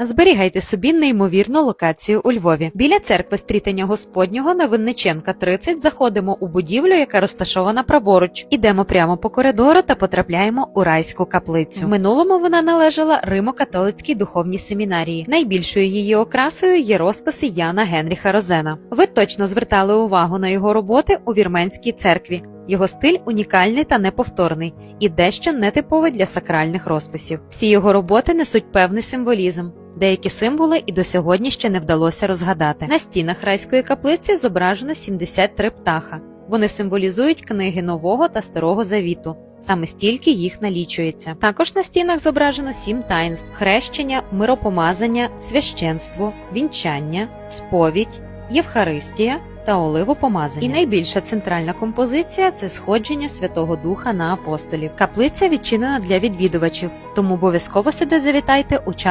Зберігайте собі неймовірну локацію у Львові. Біля церкви Стрітення Господнього на Винниченка 30 заходимо у будівлю, яка розташована праворуч. Ідемо прямо по коридору та потрапляємо у райську каплицю. В минулому вона належала Римо-католицькій духовній семінарії. Найбільшою її окрасою є розписи Яна Генріха Розена. Ви точно звертали увагу на його роботи у вірменській церкві. Його стиль унікальний та неповторний і дещо нетиповий для сакральних розписів. Всі його роботи несуть певний символізм. Деякі символи і до сьогодні ще не вдалося розгадати. На стінах райської каплиці зображено 73 птаха. Вони символізують книги Нового та Старого Завіту. Саме стільки їх налічується. Також на стінах зображено сім таїнств: хрещення, миропомазання, священство, вінчання, сповідь, Євхаристія та оливопомазання. І найбільша центральна композиція це сходження Святого Духа на апостолів. Каплиця відчинена для відвідувачів, тому обов'язково сюди завітайте у час